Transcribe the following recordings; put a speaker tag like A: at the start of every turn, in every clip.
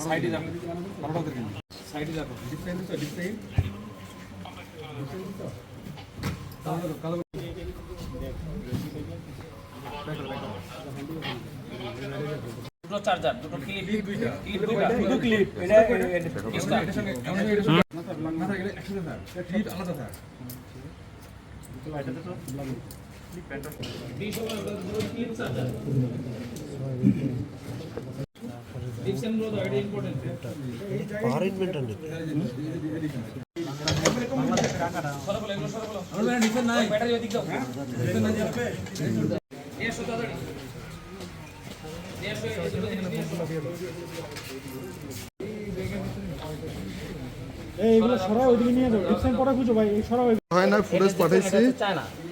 A: সাইডে যাবে সাইডে যাবে ডিফারেন্ট তো ডিফারেন্ট দুটো চার্জার দুটো ক্লিপ ক্লিপ দুটো ক্লিপ এটা এর সঙ্গে এমন এটা না থাকলে একসাথে থাক ক্লিপ আলাদা থাক দুটো লাইটাতে
B: তো সরাই ওইদিকে নিয়ে যাও। ডিপসেন পরে খুঁজো ভাই? এই সরাই
C: হয় না ফুটেজ পাঠাইছি।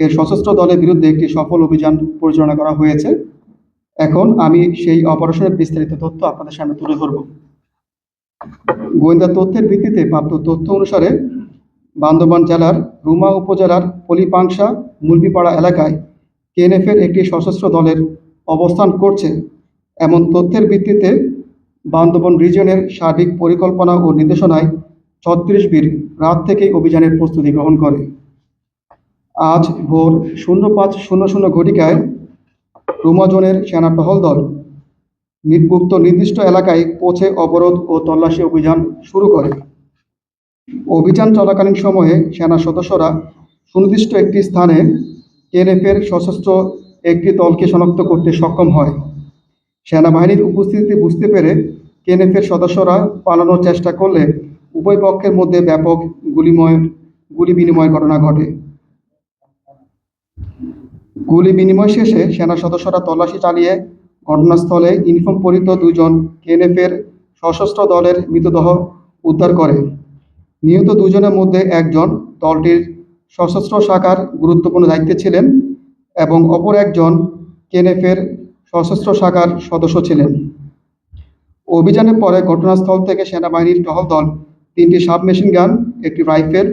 D: এর সশস্ত্র দলের বিরুদ্ধে একটি সফল অভিযান পরিচালনা করা হয়েছে। এখন আমি সেই অপারেশনের বিস্তারিত তথ্য আপনাদের সামনে তুলে ধরব। গোয়েন্দা তথ্যের ভিত্তিতে প্রাপ্ত তথ্য অনুসারে বান্দরবান জেলার রুমা উপজেলার পলিপাংশা মুলবিপাড়া এলাকায় কেএনএফের একটি সশস্ত্র দলের অবস্থান করছে। এমন তথ্যের ভিত্তিতে বান্দরবন রিজিয়নের সার্বিক পরিকল্পনা ও নির্দেশনায় ছত্রিশ বীর রাত থেকেই অভিযানের প্রস্তুতি গ্রহণ করে। আজ ভোর শূন্য পাঁচ শূন্য শূন্য ঘটিকায় রুমাজনের সেনা টহল দল নির্ভুক্ত নির্দিষ্ট এলাকায় পৌঁছে অবরোধ ও তল্লাশি অভিযান শুরু করে। অভিযান চলাকালীন সময়ে সেনা সদস্যরা সুনির্দিষ্ট একটি স্থানে কেএনএফের সশস্ত্র একটি দলকে শনাক্ত করতে সক্ষম হয়। সেনাবাহিনীর উপস্থিতি বুঝতে পেরে কেএনএফের সদস্যরা পালানোর চেষ্টা করলে উভয় পক্ষের মধ্যে ব্যাপক গুলিময় গুলি বিনিময় ঘটনা ঘটে। গুলি বিনিময় শেষে সেনা সদস্যরা তল্লাশি চালিয়ে ঘটনাস্থলে ইউনিফর্ম পরিহিত দুজন কেএনএফের সশস্ত্র দলের মৃতদেহ উদ্ধার করে। নিহত দুজনের মধ্যে একজন দলটির সশস্ত্র শাখার গুরুত্বপূর্ণ দায়িত্বে ছিলেন এবং অপর একজন কেএনএফের সশস্ত্র শাখার সদস্য ছিলেন। অভিযানের পরে ঘটনাস্থল থেকে সেনাবাহিনীর টহল দল তিনটি সাবমেশিন গান, একটি রাইফেল,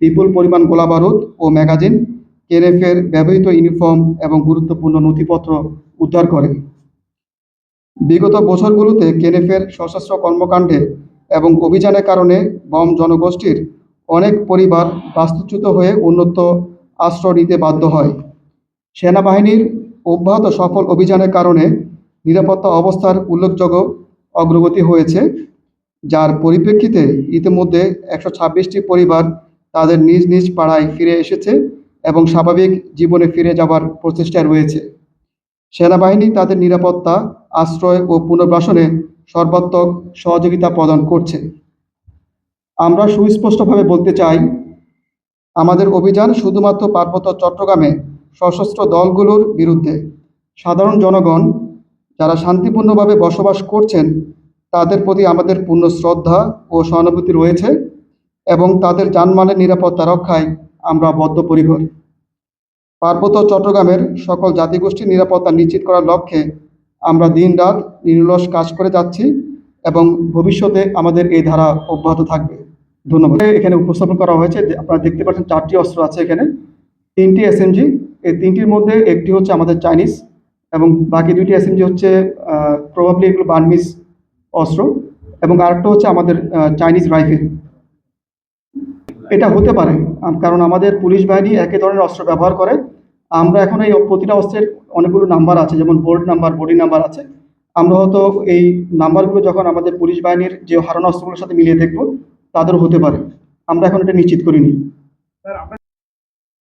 D: বিপুল পরিমাণ গোলাবারুদ ও ম্যাগাজিন কেএনএফের ব্যবহৃত ইউনিফর্ম এবং গুরুত্বপূর্ণ নথিপত্র উদ্ধার করে। বিগত বছরগুলোতে কেনেফের সশস্ত্র কর্মকাণ্ডে এবং অভিযানের কারণে বম জনগোষ্ঠীর অনেক পরিবার বাস্তুচ্যুত হয়ে উন্নত আশ্রয় নিতে বাধ্য হয়। সেনাবাহিনীর অব্যাহত সফল অভিযানের কারণে নিরাপত্তা অবস্থার উল্লেখযোগ্য অগ্রগতি হয়েছে, যার পরিপ্রেক্ষিতে ইতিমধ্যে একশো ছাব্বিশটি পরিবার তাদের নিজ নিজ পাড়ায় ফিরে এসেছে এবং স্বাভাবিক জীবনে ফিরে যাবার প্রচেষ্টায় রয়েছে। সেনাবাহিনী তাদের নিরাপত্তা, আশ্রয় ও পুনর্বাসনে সর্বাত্মক সহযোগিতা প্রদান করছে। আমরা সুস্পষ্টভাবে বলতে চাই, আমাদের অভিযান শুধুমাত্র পার্বত্য চট্টগ্রামে সশস্ত্র দলগুলোর বিরুদ্ধে। সাধারণ জনগণ যারা শান্তিপূর্ণভাবে বসবাস করছেন, তাদের প্রতি আমাদের পূর্ণ শ্রদ্ধা ও সহানুভূতি রয়েছে এবং তাদের জানমালের নিরাপত্তা রক্ষায় আমরা বদ্ধপরিকর। পার্বত্য চট্টগ্রামের সকল জাতিগোষ্ঠীর নিরাপত্তা নিশ্চিত করার লক্ষ্যে আমরা দিনরাত নির্লস কাজ করে যাচ্ছি এবং ভবিষ্যতে আমাদের এই ধারা অব্যাহত থাকবে। ধন্যবাদ। এখানে উপস্থাপন করা হয়েছে আপনারা দেখতে পাচ্ছেন চারটি অস্ত্র আছে এখানে। তিনটি এসএমজি এই তিনটির মধ্যে একটি হচ্ছে আমাদের চাইনিজ এবং বাকি দুইটি এসএমজি হচ্ছে প্রবাবলি এগুলো বার্মিস অস্ত্র এবং আরেকটা হচ্ছে আমাদের চাইনিজ রাইফেল। এটা হতে পারে কারণ আমাদের পুলিশ বাহিনী একই ধরনের অস্ত্র ব্যবহার করে। আমরা এখন এই প্রতিটা অস্ত্রের অনেকগুলো নাম্বার আছে যেমন বোর্ড নাম্বার বডি নাম্বার আছে। আমরা হয়তো এই নাম্বারগুলো যখন আমাদের পুলিশ বাহিনীর যে হারানো অস্ত্রগুলোর সাথে মিলিয়ে দেখব তাদের হতে পারে। আমরা এখন এটা নিশ্চিত করিনি।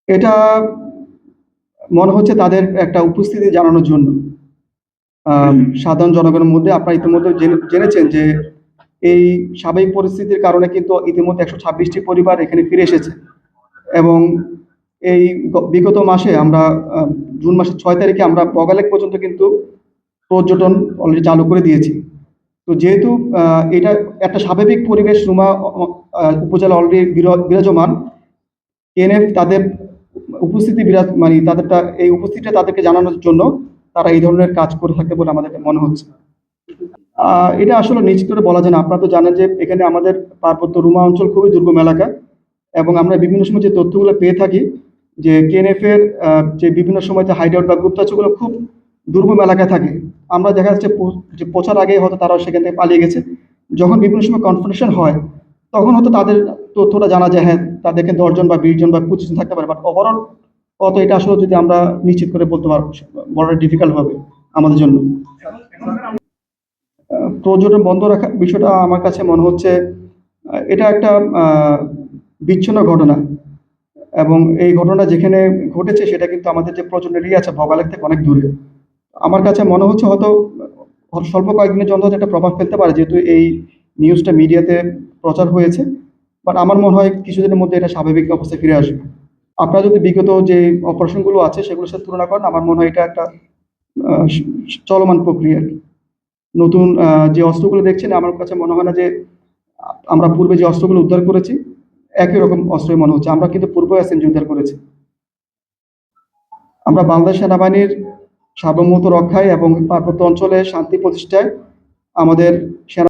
D: এটা মনে হচ্ছে তাদের একটা উপস্থিতি জানানোর জন্য। সাধারণ জনগণের মধ্যে আপনারা ইতিমধ্যে জেনে- জেনেছেন যে এই স্বাভাবিক পরিস্থিতির কারণে কিন্তু ইতিমধ্যে একশো ছাব্বিশটি পরিবার এখানে ফিরে এসেছে। এবং এই বিগত মাসে আমরা জুন মাসের ছয় তারিখে আমরা বগালেক পর্যন্ত কিন্তু পর্যটন অলরেডি চালু করে দিয়েছি। তো যেহেতু এটা একটা স্বাভাবিক পরিবেশ, রুমা উপজেলা অলরেডি বিরাজমান। এনএফ তাদের উপস্থিতি বিরাজ মানে তাদেরটা, এই উপস্থিতিটা তাদেরকে জানানোর জন্য তারা এই ধরনের কাজ করে থাকতে বলে আমাদের মনে হচ্ছে। এটা আসলে নিশ্চিত করে বলা যায় না। আপনারা তো জানেন যে এখানে আমাদের পার্বত্য রুমা অঞ্চল খুবই দুর্গম এলাকা এবং আমরা বিভিন্ন সময় যে তথ্যগুলো পেয়ে থাকি যে কেএনএফ এর যে বিভিন্ন সময় যে হাইড আউট বা গুপ্তাচুগুলো খুব দুর্গম এলাকায় থাকে। আমরা দেখা যাচ্ছে যে পৌঁছার আগে হয়তো তারা সেখান থেকে পালিয়ে গেছে। যখন বিভিন্ন সময় কনফারেশন হয়, তখন হয়তো তাদের তথ্যটা জানা যায় হ্যাঁ তাদেরকে দশজন বা বিশ জন বা পঁচিশ জন থাকতে পারে। বাট ওভারঅল অত এটা আসলে যদি আমরা নিশ্চিত করে বলতে পারব বড় ডিফিকাল্ট হবে আমাদের জন্য। পর্যটন বন্ধ রাখা বিষয়টা আমার কাছে মনে হচ্ছে এটা একটা বিচ্ছিন্ন ঘটনা। এবং এই ঘটনা যেখানে ঘটেছে সেটা কিন্তু আমাদের যে প্রয়োজন এরিয়া আছে ভোগালের থেকে অনেক দূরে। আমার কাছে মনে হচ্ছে হয়তো স্বল্প কয়েকদিনের জন্য একটা প্রভাব ফেলতে পারে, যেহেতু এই নিউজটা মিডিয়াতে প্রচার হয়েছে। বাট আমার মনে হয় কিছুদিনের মধ্যে এটা স্বাভাবিক অবস্থায় ফিরে আসবে। আপনারা যদি বিগত যে অপারেশনগুলো আছে সেগুলোর সাথে তুলনা করেন, আমার মনে হয় এটা একটা চলমান প্রক্রিয়া আর কি। নতুন যে অস্ত্রগুলো দেখছেন, আমার কাছে মনে হয় না যে আমরা পূর্বে যে অস্ত্রগুলো উদ্ধার করেছি, একই রকম অস্ত্রই মনে হচ্ছে। আমরা কিন্তু পূর্ব এসএমজি উদ্ধার করেছি। আমরা বাংলাদেশ সেনাবাহিনীর সার্বভৌমত্ব রক্ষায় এবং পার্বত্য অঞ্চলে শান্তি প্রতিষ্ঠায় আমাদের সেনা